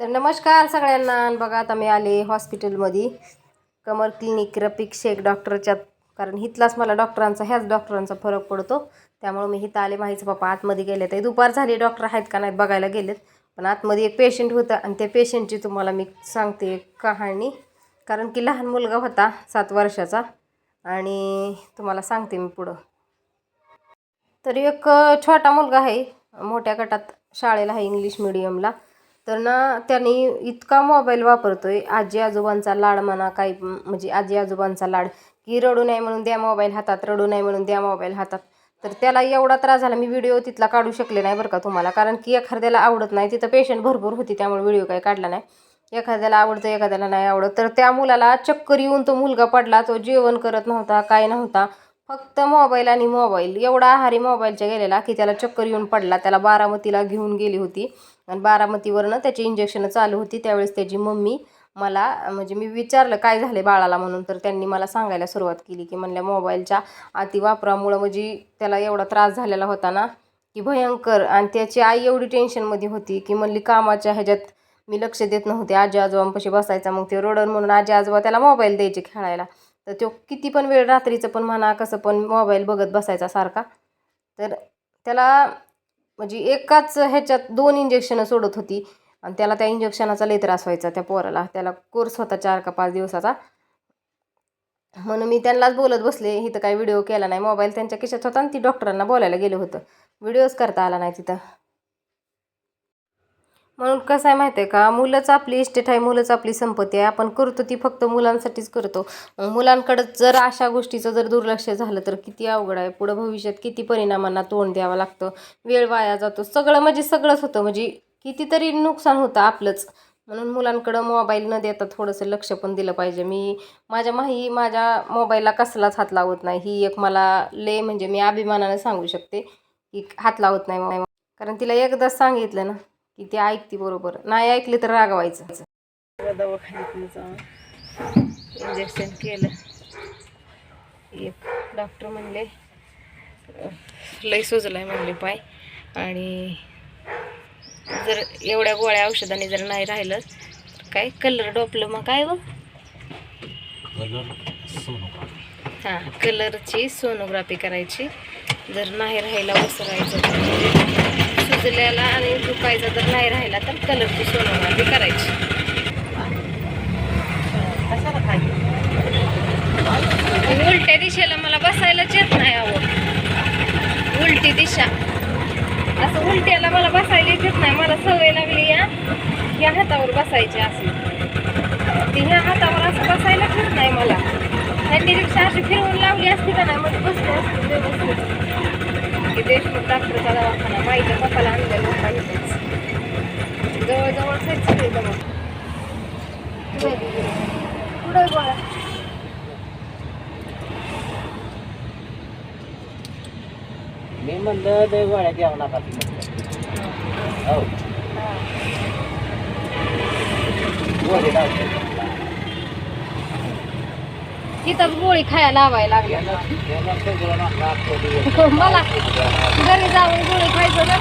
तर नमस्कार सगळ्यांना. आणि बघा आता मी आले हॉस्पिटलमध्ये. कमर क्लिनिक रपिक शेख डॉक्टरच्या कारण हिथलाच मला डॉक्टरांचा ह्याच डॉक्टरांचा फरक पडतो. त्यामुळे मी हिथं आले. माहीचं बापा आतमध्ये गेले. तर दुपार झाली. डॉक्टर आहेत का नाहीत बघायला गेलेत. पण आतमध्ये एक पेशंट होतं आणि त्या पेशंटची तुम्हाला मी सांगते कहाणी. कारण की लहान मुलगा होता सात वर्षाचा. आणि तुम्हाला सांगते मी पुढं. तर एक छोटा मुलगा आहे. मोठ्या गटात शाळेला आहे इंग्लिश मिडियमला तर ना त्यांनी इतका मोबाईल वापरतो आहे आजी आजोबांचा लाड म्हणा काही म्हणजे आजी आजोबांचा लाड की रडू नये म्हणून द्या मोबाईल हातात रडू नये म्हणून द्या मोबाईल हातात. तर त्याला एवढा त्रास झाला मी व्हिडिओ तिथला काढू शकले नाही बरं का तुम्हाला. कारण की एखाद्याला आवडत नाही तिथं पेशंट भरपूर होती त्यामुळे व्हिडिओ काही काढला नाही. एखाद्याला आवडतं एखाद्याला नाही आवडत. तर त्या मुलाला चक्कर येऊन तो मुलगा पडला तो जेवण करत नव्हता काय नव्हता. फक्त मोबाईल आणि मोबाईल एवढा आहारी मोबाईलच्या गेलेला की त्याला चक्कर येऊन पडला. त्याला बारामतीला घेऊन गेली होती. आणि बारामतीवरनं त्याची इंजेक्शनं चालू होती त्यावेळेस त्याची मम्मी मला म्हणजे मी विचारलं काय झाले बाळाला? म्हणून. तर त्यांनी मला सांगायला सुरुवात केली की म्हणल्या मोबाईलच्या अतिवापरामुळं म्हणजे त्याला एवढा त्रास झालेला होता ना की भयंकर. आणि त्याची आई एवढी टेन्शनमध्ये होती की म्हणली कामाच्या ह्याच्यात मी लक्ष देत नव्हते. आजी आजोबांपाशी बसायचा मग ते रडण म्हणून आजी आजोबा त्याला मोबाईल द्यायचे खेळायला. तर तो किती पण वेळ रात्रीचं पण म्हणा कसं पण मोबाईल बघत बसायचा सारखा. तर त्याला म्हणजे एकाच ह्याच्यात दोन इंजेक्शनं सोडत होती. आणि त्याला त्या इंजेक्शनाचा लय त्रास व्हायचा त्या पोराला. त्याला कोर्स होता चार का पाच दिवसाचा. म्हणून मी त्यांनाच बोलत बसले. इथं काही व्हिडिओ केला नाही. मोबाईल त्यांच्या खिशात होता आणि ती डॉक्टरांना बोलायला गेलं होतं. व्हिडिओज करता आला नाही तिथं. म्हणून कसं आहे माहिती आहे का? मुलंच आपली इस्टेट आहे मुलंच आपली संपत्ती आहे. आपण करतो ती फक्त मुलांसाठीच करतो. मुलांकडं जर अशा गोष्टीचं जर दुर्लक्ष झालं तर किती अवघड आहे. पुढं भविष्यात किती परिणामांना तोंड द्यावं लागतं. वेळ वाया जातो. सगळं म्हणजे सगळंच होतं. म्हणजे कितीतरी नुकसान होतं आपलंच. म्हणून मुलांकडं मोबाईल न देता थोडंसं लक्ष पण दिलं पाहिजे. मी माझ्या माही माझ्या मोबाईलला कसलाच हात लावत नाही. ही एक मला ले म्हणजे मी अभिमानाने सांगू शकते की हात लावत नाही कारण तिला एकदाच सांगितलं ना की ती ऐकते बरोबर. नाही ऐकली तर रागवायचं. दवाखान्यात इंजेक्शन केलं. एक डॉक्टर म्हणले लय सुजलाय म्हणले पाय. आणि जर एवढ्या गोळ्या औषधाने जर नाही राहिलं तर काय कलर डोपलं मग काय बघ हां कलरची सोनोग्राफी करायची. जर नाही राहिला वसरायचं शिजल्याला आणि दुखायचा जर नाही राहिला तर कलरची सोनोग्राफी करायची. उलट्या दिशेला मला बसायलाच येत नाही आवड उलटी दिशा. असं उलट्याला मला बसायला येत नाही मला सवय लागली या. ह्या हातावर बसायची अशी. ती ह्या हातावर असं बसायलाच येत नाही मला. त्यांनी रिक्षा अशी फिरवून लावली असती का नाही म्हणजे बसते असते की देशमुख डॉक्टरचा दवाखाना माईच्या पप्पाला होता इथेच जवळजवळच आहेत सगळे जवळ पुढे गोळा मी म्हणलं लय गोळ्या घ्यावं नका. हो. गोळी लावते तिथं गोळी खायला लावायला लागली याला- याला सगळं नका अख्खं दिवस. मला घरी जाऊन गोळी खायचं ना.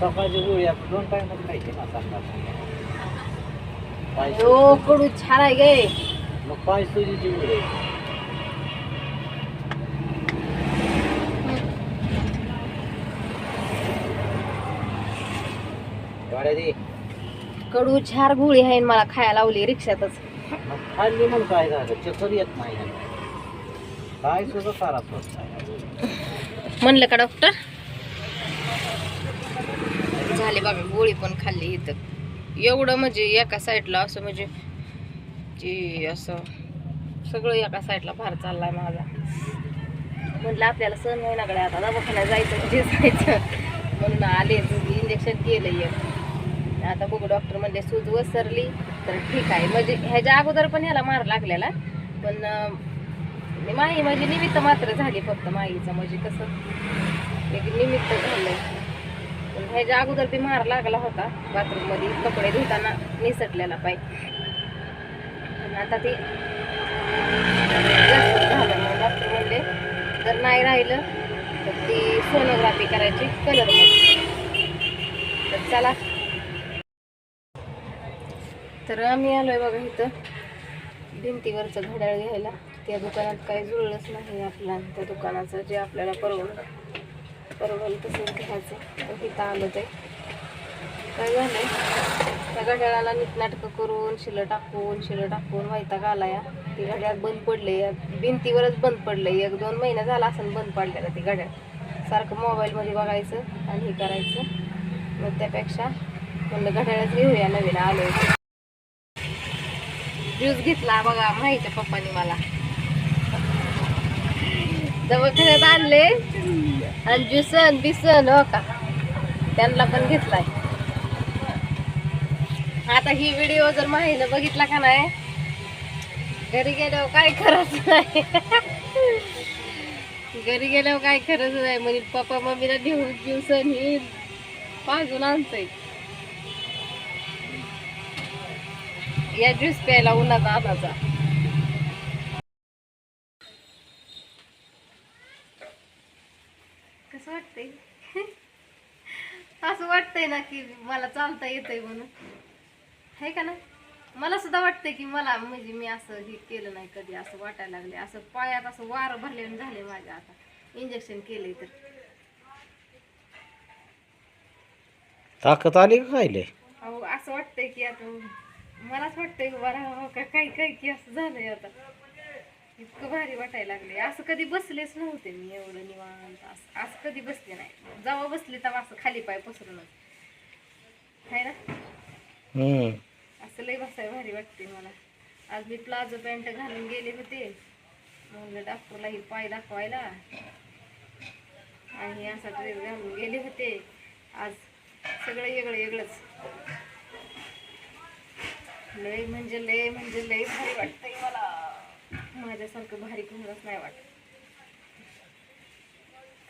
सकाळची गोळी आपण दोन टाइम खायची ना ओ कडू छान आहे गे मग पाय सुजीची गोळी कडू छार गोळी आहे मला खायला लावली रिक्षातच. खाल्ली मग काय झालं? चक्कर येत नाही. काय सुद्धा सारा होत नाही म्हणलं का डॉक्टर झाले बघा गोळी पण खाल्ली इथं. एवढं म्हणजे एका साईडला असं म्हणजे की असं सगळं एका साईडला फार चाललाय माझा. म्हटलं आपल्याला सण महिनाकडे आता दवाखान्यात जायचं म्हणजे जायचं. म्हणून आले इंजेक्शन केलं एक. आता बघू डॉक्टर म्हणले सूज वसरली तर ठीक आहे. म्हणजे ह्याच्या अगोदर पण ह्याला मार लागलेला. पण माई माही म्हणजे निमित्त मात्र झाली फक्त माईचं. म्हणजे कसं एक निमित्त झालंय. पण ह्याच्या अगोदर बी मार लागला होता बाथरूममध्ये. कपडे धुताना निसटलेला पाय. पण आता ते झालं. मग डॉक्टर म्हणले जर नाही राहिलं तर ती सोनोग्राफी करायची कलरमध्ये तर चला. तर आम्ही आहे बघा इथं. भिंतीवरचं घड्याळ घ्यायला. त्या दुकानात काही जुळलंच नाही आपला. त्या दुकानाचं जे आपल्याला परवड परवडलं तसंच घ्यायचं. तर इथं आलं ते. काय झालंय त्या घड्याळाला नीटनाटकं करून शिलं टाकून शिलं टाकून वैताग आला या ती घड्याळ बंद पडले. या भिंतीवरच बंद पडले. एक दोन महिने झाला असं बंद पडलेलं ती घड्याळ. सारखं मोबाईलमध्ये बघायचं आणि हे करायचं. मग त्यापेक्षा म्हणलं घड्याळच घेऊया नवीन. आलो ज्यूस घेतला बघा माहिती पप्पानी मला. दवाखान्यात आणले आणि ज्युसन बिसन हो का? त्यांना पण घेतलाय. आता ही व्हिडिओ जर माहीनं बघितला का नाही घरी गेल्यावर काय खरंच नाही. घरी गेल्यावर काय खरंच नाही म्हणजे पप्पा मम्मीला घेऊन ज्युसन ही पाजून आणतंय. या ज्यूस प्यायला उन्हाचा आणाचा कसं वाटतंय? असं वाटतंय ना की मला चालता येतंय म्हणून. आहे का ना? मला सुद्धा वाटतंय की मला म्हणजे मी असं हे केलं नाही कधी असं वाटायला लागले असं पायात असं वारं भरलेलं झाले माझ्या आता. इंजेक्शन केलंय तर. ताकद आली का खायले? अहो असं वाटतंय की आता मलाच वाटतंय की बरं हो का काही काही की असं झालंय आता. इतकं भारी वाटायला लागले असं कधी बसलेच नव्हते मी एवढं निवांत. असं असं कधी बसले नाही. जेव्हा बसले तेव्हा असं खाली पाय पसरूनच आहे ना? असं लय बसाय भारी वाटते मला. आज मी प्लाझो पॅन्ट घालून गेले होते. म्हणलं डॉक्टरला ही पाय दाखवायला. आणि असा ड्रेस घालून गेले होते. आज सगळं वेगळं वेगळंच. लय म्हणजे लय म्हणजे लय भारी वाटतंय मला. माझ्यासारखं भारी कोणालाच नाही वाटत.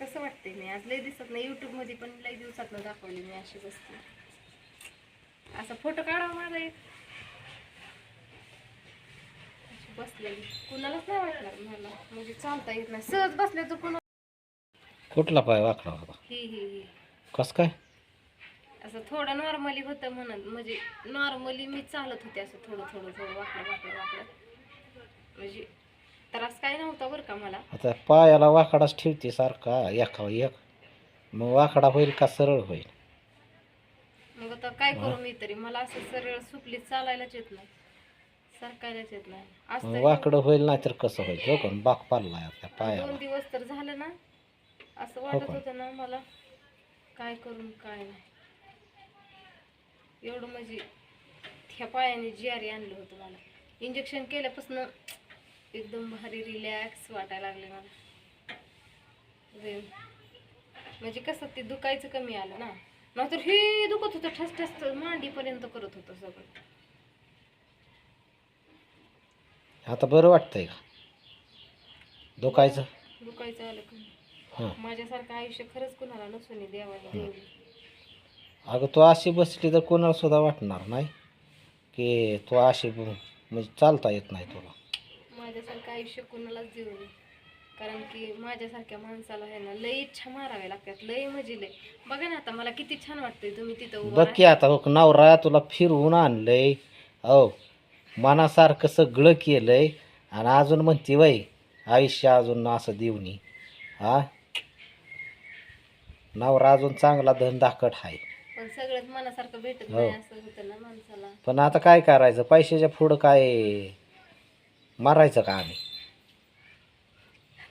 कसं वाटतंय मी? आज लय दिसत नाही. युट्यूबमध्ये पण लय दिवसात दाखवली मी अशी बसते असा फोटो काढावा माझा एक. अशी बसलेली. कुणालाच नाही वाटणार मला. म्हणजे चालता येत नाही. सहज बसले तर कुणा कुठला पाय वाकडा होता? ही ही ही. कस काय? असं थोडं नॉर्मली होतं म्हणत म्हणजे नॉर्मली मी चालत होते असं थोडं थोडं थोडं वाकडं वाकडं वाकडं म्हणजे त्रास काय नव्हता बरं का मला. आता पायाला वाकडाच ठेवते सारखा एका एक. मग वाकडा होईल का सरळ होईल? मग आता काय करू मी तरी? मला असं सरळ सुपलीत चालायलाच येत नाही. सरकायलाच येत नाही. मग तरी वाकडं होईल नाही तर कसं होईल? हो का? बाक पाडलाय आता दोन पायाला. दिवस तर झालं ना. असं हो वाटत? होतं ना मला. काय करून काय नाही. एवढं म्हणजे ह्या पायाने जिआरी आणलं होतं मला. इंजेक्शन केल्यापासून एकदम भारी रिलॅक्स वाटायला लागले मला. जे- म्हणजे कसं ते दुखायचं कमी आलं ना. नाहीतर हे दुखत होतं ठस ठस मांडीपर्यंत करत होतं सगळं. आता बरं वाटतंय का? दुखायचं? दुखायचं आलं हां. माझ्यासारखं आयुष्य खरंच कुणाला नसून देवाने देवी. अगं तू अशी बसली तर कोणाला सुद्धा वाटणार नाही की तू अशी ब- म्हणजे चालता येत नाही तुला. माझ्यासारखं आयुष्य कुणालाच देऊ नये. कारण की माझ्यासारख्या माणसाला आहे ना लई इच्छा माराव्या लागतात लई म्हणजे लई. बघा ना आता मला किती छान वाटतंय तुम्ही तिथं उभं बघ की आता हो नवरा तुला फिरवून आणलंय. हो मनासारखं सगळं केलंय आणि अजून म्हणते वय आयुष्य अजून असं देऊनी हा? नवरा अजून चांगला धन दाखट आहे पण सगळंच मनासारखं भेटत हो. नाही असं होतं ना माणसाला. पण आता काय करायचं? पैशाच्या पुढं काय मारायचं का आम्ही?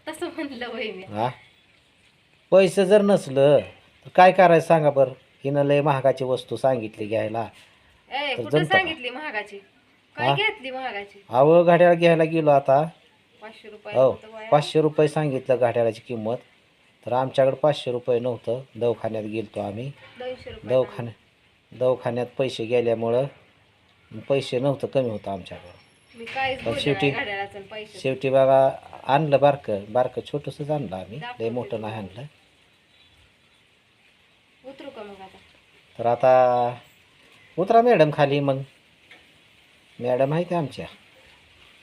तसं म्हणलं वय मी हा? पैसे जर नसलं तर काय करायचं सांगा बरं? हिनं लय महागाची वस्तू सांगितली घ्यायला. ए तर कुठं जमतं का? सांगितली महागाची? काय हा? घेतली महागाची? अहो घड्याळ घ्यायला गेलो आता. पाचशे रुपये हो होतं वया. पाचशे रुपये सांगितलं घड्याळाची किंमत. तर आमच्याकडे पाचशे रुपये नव्हतं. दवाखान्यात गेलतो आम्ही. दवाखान्या दवाखान्यात पैसे गेल्यामुळं पैसे नव्हतं कमी होतं आमच्याकडं. पण शेवटी- शेवटी बघा आणलं बारकं बारकं छोटंसंच आणलं आम्ही. लय मोठं नाही आणलं. तर आता उतरा मॅडम खाली मग. मॅडम आहे ते आमच्या.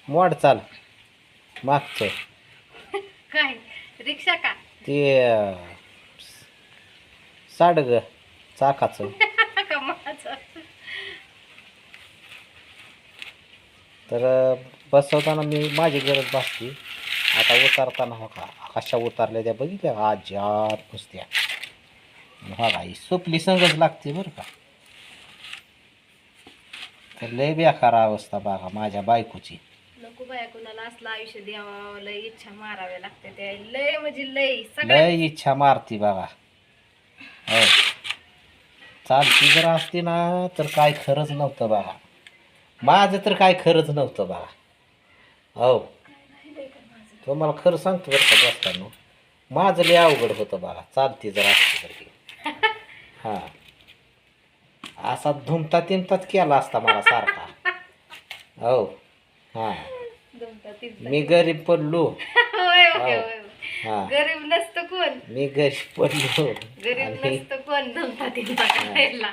मोड चाल. मागचं. काय? रिक्षा का? ते साड ग चाकाचं. तर बसवताना मी माझी गरज भासली. आता उतारताना हो का कशा उतारल्या त्या बघितल्या का? आज्यात नुसत्या हा ही सोपली संगच लागते बरं का. तर लय बेकार अवस्था बघा माझ्या बायकोची. नको बाया कुणाला असलं आयुष्य द्यावं लय इच्छा माराव्या लागते त्या लय म्हणजे लय सगळ्या लय इच्छा मारती बघा हो. चालती जर असती ना तर काय खरंच नव्हतं बघा माझं तर काय खरंच नव्हतं बघा हो. तुम्हाला खरं सांगतो बरं का बसताना माझं लय अवघड होतं बघा चालती जर असती तर ती. हां. असा धुमता तिमताच केला असता मला सारखा. हो. हां. मी गरीब पडलो. हो. हां. गरीब नसतं कोण? मी गरीब पडलो. गरीब नसतं कोण? दुमता तिमता करायला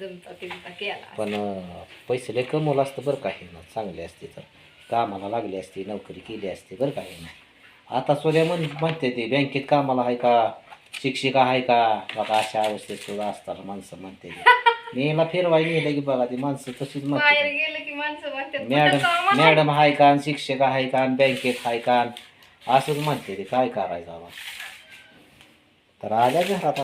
दुमता तिमता केला पण पैसे लय कमवलं असतं बरं काही ना. चांगले असते तर. कामाला लागली असती नोकरी केली असती बरं काही ना. आता सोन्या म्हण म्हणते ते बँकेत कामाला आहे का? शिक्षिका आहे का? बघा अशा अवस्थेत सुद्धा असताना माणसं म्हणते ते. मी याला फिरवाय नेलं की बघा ती माणसं तशीच बाहेर म्हणते गेलं की माणसं म्हणतात कुठं मॅडम आहे का? शिक्षक आहे का? बँकेत आहे का? असंच म्हणते ते काय करायचं आम्हाला? तर आल्या घरात.